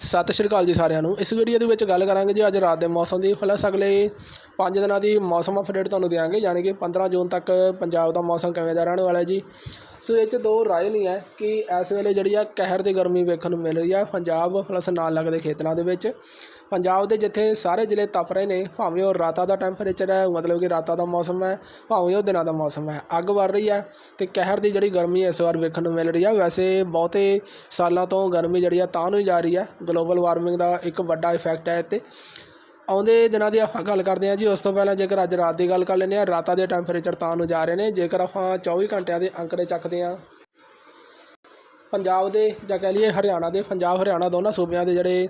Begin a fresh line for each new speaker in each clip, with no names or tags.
ਸਤਿ ਸ਼੍ਰੀ ਅਕਾਲ ਜੀ ਸਾਰਿਆਂ ਨੂੰ। ਇਸ ਵੀਡੀਓ ਦੇ ਵਿੱਚ ਗੱਲ ਕਰਾਂਗੇ ਜੀ ਅੱਜ ਰਾਤ ਦੇ ਮੌਸਮ ਦੀ। ਪਲੱਸ ਅਗਲੇ 5 ਦਿਨਾਂ ਦੀ ਮੌਸਮ ਅਪਡੇਟ ਤੁਹਾਨੂੰ ਦਿਆਂਗੇ, ਯਾਨੀ ਕਿ 15 ਜੂਨ ਤੱਕ ਪੰਜਾਬ ਦਾ ਮੌਸਮ ਕਿਵੇਂ ਦਾ ਰਹਿਣ ਵਾਲਾ ਹੈ ਜੀ। ਸੋ ਇਹ 'ਚ ਦੋ ਰਾਏ ਨਹੀਂ ਹੈ ਕਿ ਇਸ ਵੇਲੇ ਜਿਹੜੀ ਆ ਕਹਿਰ ਦੀ ਗਰਮੀ ਵੇਖਣ ਨੂੰ ਮਿਲ ਰਹੀ ਆ, ਪੰਜਾਬ ਪਲੱਸ ਨਾਲ ਲੱਗਦੇ ਖੇਤਰਾਂ ਦੇ ਵਿੱਚ। ਪੰਜਾਬ ਦੇ ਜਿੱਥੇ ਸਾਰੇ ਜ਼ਿਲ੍ਹੇ ਤਪ ਰਹੇ ਨੇ, ਭਾਵੇਂ ਉਹ ਰਾਤਾਂ ਦਾ ਟੈਂਪਰੇਚਰ ਹੈ, ਮਤਲਬ ਕਿ ਰਾਤਾਂ ਦਾ ਮੌਸਮ ਹੈ, ਭਾਵੇਂ ਉਹ ਦਿਨਾਂ ਦਾ ਮੌਸਮ ਹੈ, ਅੱਗ ਵਰ ਰਹੀ ਹੈ ਤੇ ਕਹਿਰ ਦੀ ਜਿਹੜੀ ਗਰਮੀ ਇਸ ਵਾਰ ਵੇਖਣ ਨੂੰ ਮਿਲ ਰਹੀ ਆ। ਵੈਸੇ ਬਹੁਤੇ ਸਾਲਾਂ ਤੋਂ ਗਰਮੀ ਜਿਹੜੀ ਆ ਤਾਂ ਨੂੰ ਹੀ ਜਾ ਰਹੀ ਹੈ। ਗਲੋਬਲ ਵਾਰਮਿੰਗ ਦਾ ਇੱਕ ਵੱਡਾ ਇਫੈਕਟ ਹੈ ਇੱਥੇ। ਆਉਂਦੇ ਦਿਨਾਂ ਦੀ ਆਪਾਂ ਗੱਲ ਕਰਦੇ ਹਾਂ ਜੀ, ਉਸ ਤੋਂ ਪਹਿਲਾਂ ਜੇਕਰ ਅੱਜ ਰਾਤ ਦੀ ਗੱਲ ਕਰ ਲੈਂਦੇ ਹਾਂ, ਰਾਤਾਂ ਦੇ ਟੈਂਪਰੇਚਰ ਤਾਂ ਨੂੰ ਜਾ ਰਹੇ ਨੇ, ਜੇਕਰ ਆਪਾਂ 24 ਘੰਟਿਆਂ ਦੇ ਅੰਕੜੇ ਚੱਕਦੇ ਹਾਂ, ਪੰਜਾਬ ਦੇ ਜਾਂ ਕਹਿ ਲਈਏ ਹਰਿਆਣਾ ਦੇ, ਪੰਜਾਬ, ਹਰਿਆਣਾ ਦੋਨਾਂ ਸੂਬਿਆਂ ਦੇ ਜਿਹੜੇ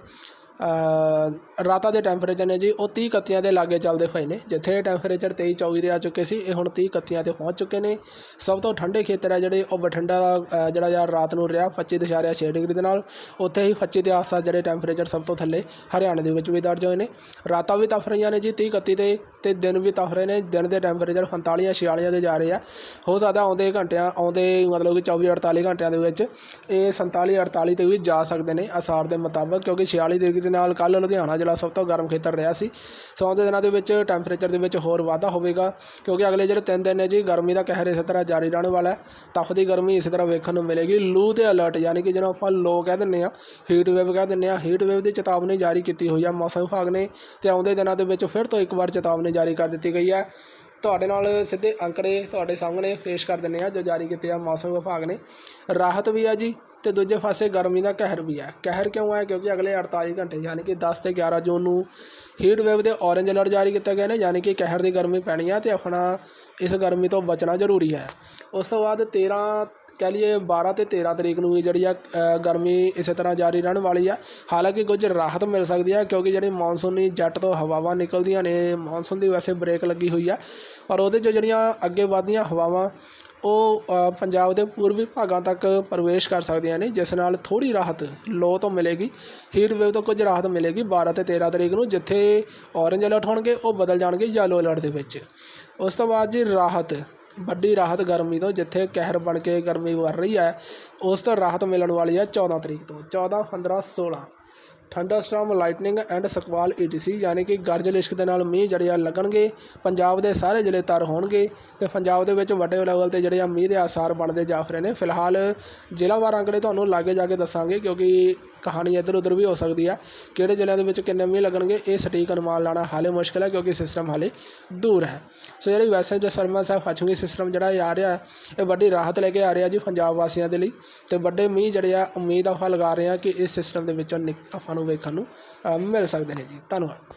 ਰਾਤਾਂ ਦੇ ਟੈਂਪਰੇਚਰ ਨੇ ਜੀ, ਉਹ 30 ਇਕੱਤੀਆਂ ਦੇ ਲਾਗੇ ਚੱਲਦੇ ਪਏ ਨੇ। ਜਿੱਥੇ ਟੈਂਪਰੇਚਰ 23 24 ਦੇ ਆ ਚੁੱਕੇ ਸੀ, ਇਹ ਹੁਣ 30 ਇਕੱਤੀਆਂ ਤੇ ਪਹੁੰਚ ਚੁੱਕੇ ਨੇ। ਸਭ ਤੋਂ ਠੰਡੇ ਖੇਤਰ ਹੈ ਜਿਹੜੇ, ਉਹ ਬਠਿੰਡਾ ਦਾ ਜਿਹੜਾ ਯਾਰ ਰਾਤ ਨੂੰ ਰਿਹਾ 25 ਦਸ਼ਾਰਿਆ 6 ਡਿਗਰੀ ਦੇ ਨਾਲ। ਉੱਥੇ ਹੀ 25 ਦੇ ਆਸ-ਪਾਸ ਜਿਹੜੇ ਟੈਂਪਰੇਚਰ ਸਭ ਤੋਂ ਥੱਲੇ, ਹਰਿਆਣੇ ਦੇ ਵਿੱਚ ਵੀ ਦਰਜ ਹੋਏ ਨੇ। ਰਾਤਾਂ ਵੀ ਤਪ ਰਹੀਆਂ ਨੇ ਜੀ 30 31 ਤੇ ਅਤੇ ਦਿਨ ਵੀ ਤਪ ਰਹੇ ਨੇ, ਦਿਨ ਦੇ ਟੈਂਪਰੇਚਰ 45 46 'ਤੇ ਜਾ ਰਹੇ ਆ। ਹੋ ਸਕਦਾ ਆਉਂਦੇ ਘੰਟਿਆਂ, ਆਉਂਦੇ ਮਤਲਬ ਕਿ 24 48 ਘੰਟਿਆਂ ਦੇ ਵਿੱਚ ਇਹ 47 48 ਤੇ ਵੀ ਜਾ ਸਕਦੇ ਨੇ ਅਸਾਰ ਦੇ ਮੁਤਾਬਕ, ਕਿਉਂਕਿ 46 ਡਿਗਰੀ ਦੇ ਨਾਲ ਕੱਲ੍ਹ ਲੁਧਿਆਣਾ ਜ਼ਿਲ੍ਹਾ ਸਭ ਤੋਂ ਗਰਮ ਖੇਤਰ ਰਿਹਾ ਸੀ। ਸੋ ਆਉਂਦੇ ਦਿਨਾਂ ਦੇ ਵਿੱਚ ਟੈਂਪਰੇਚਰ ਦੇ ਵਿੱਚ ਹੋਰ ਵਾਧਾ ਹੋਵੇਗਾ, ਕਿਉਂਕਿ ਅਗਲੇ ਜਿਹੜੇ ਤਿੰਨ ਦਿਨ ਨੇ ਜੀ, ਗਰਮੀ ਦਾ ਕਹਿਰ ਇਸੇ ਤਰ੍ਹਾਂ ਜਾਰੀ ਰਹਿਣ ਵਾਲਾ ਹੈ। ਤਪਦੀ ਗਰਮੀ ਇਸੇ ਤਰ੍ਹਾਂ ਵੇਖਣ ਨੂੰ ਮਿਲੇਗੀ। ਲੂ ਦੇ ਅਲਰਟ ਯਾਨੀ ਕਿ ਜਿਹਨੂੰ ਆਪਾਂ ਲੋ ਕਹਿ ਦਿੰਦੇ ਆ ਹੀਟ ਵੇਵ ਕਹਿ ਦਿੰਦੇ ਆ ਹੀਟ ਵੇਵ ਦੀ ਚੇਤਾਵਨੀ ਜਾਰੀ ਕੀਤੀ ਹੋਈ ਆ ਮੌਸਮ ਵਿਭਾਗ ਨੇ ਤੇ ਆਉਂਦੇ ਦਿਨਾਂ ਦੇ ਵਿੱਚ ਫਿਰ ਤੋਂ ਇੱਕ ਵਾਰ ਚੇਤਾਵਨੀ ਜਾਰੀ ਕਰ ਦਿੱਤੀ ਗਈ ਹੈ। ਤੁਹਾਡੇ ਨਾਲ ਸਿੱਧੇ ਅੰਕੜੇ ਤੁਹਾਡੇ ਸਾਹਮਣੇ ਪੇਸ਼ ਕਰ ਦਿੰਦੇ ਆ ਜੋ ਜਾਰੀ ਕੀਤੇ ਆ ਮੌਸਮ ਵਿਭਾਗ ਨੇ। ਰਾਹਤ ਵੀ ਆ ਜੀ। ਤੇ ਦੂਜੇ ਪਾਸੇ ਗਰਮੀ ਦਾ ਕਹਿਰ ਵੀ ਹੈ। ਕਹਿਰ ਕਿਉਂ ਹੈ? ਕਿਉਂਕਿ ਅਗਲੇ 48 ਘੰਟੇ ਯਾਨੀ ਕਿ 10 ਤੇ 11 ਜੂਨ ਨੂੰ ਹੀਟ ਵੇਵ ਦੇ ਔਰੇਂਜ ਅਲਰਟ ਜਾਰੀ ਕੀਤਾ ਗਿਆ ਨੇ, ਯਾਨੀ ਕਿ ਕਹਿਰ ਦੀ ਗਰਮੀ ਪੈਣੀ ਹੈ ਤੇ ਆਪਣਾ ਇਸ ਗਰਮੀ ਤੋਂ ਬਚਣਾ ਜ਼ਰੂਰੀ ਹੈ। ਉਸ ਤੋਂ ਬਾਅਦ 13 ਕਹਿ ਲਈਏ 12 ਤੇ 13 ਤਰੀਕ ਨੂੰ ਵੀ ਜਿਹੜੀ ਆ ਗਰਮੀ ਇਸੇ ਤਰ੍ਹਾਂ ਜਾਰੀ ਰਹਿਣ ਵਾਲੀ ਆ। ਹਾਲਾਂਕਿ ਕੁਝ ਰਾਹਤ ਮਿਲ ਸਕਦੀ ਆ, ਕਿਉਂਕਿ ਜਿਹੜੀ ਮੌਨਸੂਨੀ ਜੱਟ ਤੋਂ ਹਵਾਵਾਂ ਨਿਕਲਦੀਆਂ ਨੇ ਮੌਨਸੂਨ ਦੀ ਵੈਸੇ ਬ੍ਰੇਕ ਲੱਗੀ ਹੋਈ ਆ, ਪਰ ਉਹਦੇ 'ਚ ਜਿਹੜੀਆਂ ਅੱਗੇ ਵਧਦੀਆਂ ਹਵਾਵਾਂ ਉਹ ਪੰਜਾਬ ਦੇ ਪੂਰਬੀ ਭਾਗਾਂ ਤੱਕ ਪ੍ਰਵੇਸ਼ ਕਰ ਸਕਦੀਆਂ ਨੇ, ਜਿਸ ਨਾਲ ਥੋੜ੍ਹੀ ਰਾਹਤ ਲੋ ਤੋਂ ਮਿਲੇਗੀ। ਹੀਟ ਵੇਵ ਤੋਂ ਕੁਝ ਰਾਹਤ ਮਿਲੇਗੀ 12 ਤੇ 13 ਤਰੀਕ ਨੂੰ, ਜਿੱਥੇ ਔਰੇਂਜ ਅਲਰਟ ਹੋਣਗੇ ਉਹ ਬਦਲ ਜਾਣਗੇ ਯੈਲੋ ਅਲਰਟ ਦੇ ਵਿੱਚ। ਉਸ ਤੋਂ ਬਾਅਦ ਜੀ ਰਾਹਤ, ਵੱਡੀ ਰਾਹਤ ਗਰਮੀ ਤੋਂ, ਜਿੱਥੇ ਕਹਿਰ ਬਣ ਕੇ ਗਰਮੀ ਵਰ ਰਹੀ ਹੈ, ਉਸ ਤੋਂ ਰਾਹਤ ਮਿਲਣ ਵਾਲੀ ਹੈ 14 ਤਰੀਕ ਤੋਂ 14 15 16 thunderstorm lightning and squall ETC ਯਾਨੀ ਕਿ ਗਰਜ ਲਿਸ਼ਕ ਦੇ ਨਾਲ ਮੀਂਹ ਜਿਹੜੇ ਆ ਲੱਗਣਗੇ, ਪੰਜਾਬ ਦੇ ਸਾਰੇ ਜ਼ਿਲ੍ਹੇ ਤਰ ਹੋਣਗੇ ਤੇ ਪੰਜਾਬ ਦੇ ਵਿੱਚ ਵੱਡੇ ਲੈਵਲ ਤੇ ਜਿਹੜੇ ਆ ਮੀਂਹ ਦੇ ਆਸਾਰ ਬਣਦੇ ਜਾ ਰਹੇ ਨੇ। ਫਿਲਹਾਲ ਜ਼ਿਲ੍ਹਾਵਾਰ ਅੰਕੜੇ ਤੁਹਾਨੂੰ ਲਾਗੇ ਜਾ ਕੇ ਦੱਸਾਂਗੇ, ਕਿਉਂਕਿ ਕਹਾਣੀ ਇੱਧਰ ਉੱਧਰ ਵੀ ਹੋ ਸਕਦੀ ਆ। ਕਿਹੜੇ ਜ਼ਿਲ੍ਹਿਆਂ ਦੇ ਵਿੱਚ ਕਿੰਨੇ ਮੀਂਹ ਲੱਗਣਗੇ, ਇਹ ਸਟੀਕ ਅਨੁਮਾਨ ਲਾਣਾ ਹਾਲੇ ਮੁਸ਼ਕਿਲ ਹੈ, ਕਿਉਂਕਿ ਸਿਸਟਮ ਹਾਲੇ ਦੂਰ ਹੈ। ਸੋ ਜਿਹੜੀ ਵੈਸੇ ਜੋ ਸਰਮਾ ਸਾਹਿਬ ਫਚੂਗੀ ਸਿਸਟਮ ਜਿਹੜਾ ਇਹ ਆ ਰਿਹਾ, ਇਹ ਵੱਡੀ ਰਾਹਤ ਲੈ ਕੇ ਆ ਰਿਹਾ ਜੀ ਪੰਜਾਬ ਵਾਸੀਆਂ ਦੇ ਲਈ ਤੇ ਵੱਡੇ ਮੀਂਹ ਜਿਹੜੇ ਆ, ਉਮੀਦ ਆਪਾਂ ਲਗਾ ਰਹੇ ਹਾਂ ਕਿ ਇਸ ਸਿਸਟਮ ਦੇ ਵਿੱਚੋਂ ਨਿਕ- ਆਪਾਂ ਨੂੰ ਵੇਖਣ ਨੂੰ ਮਿਲ ਸਕਦੇ ਨੇ ਜੀ। ਧੰਨਵਾਦ।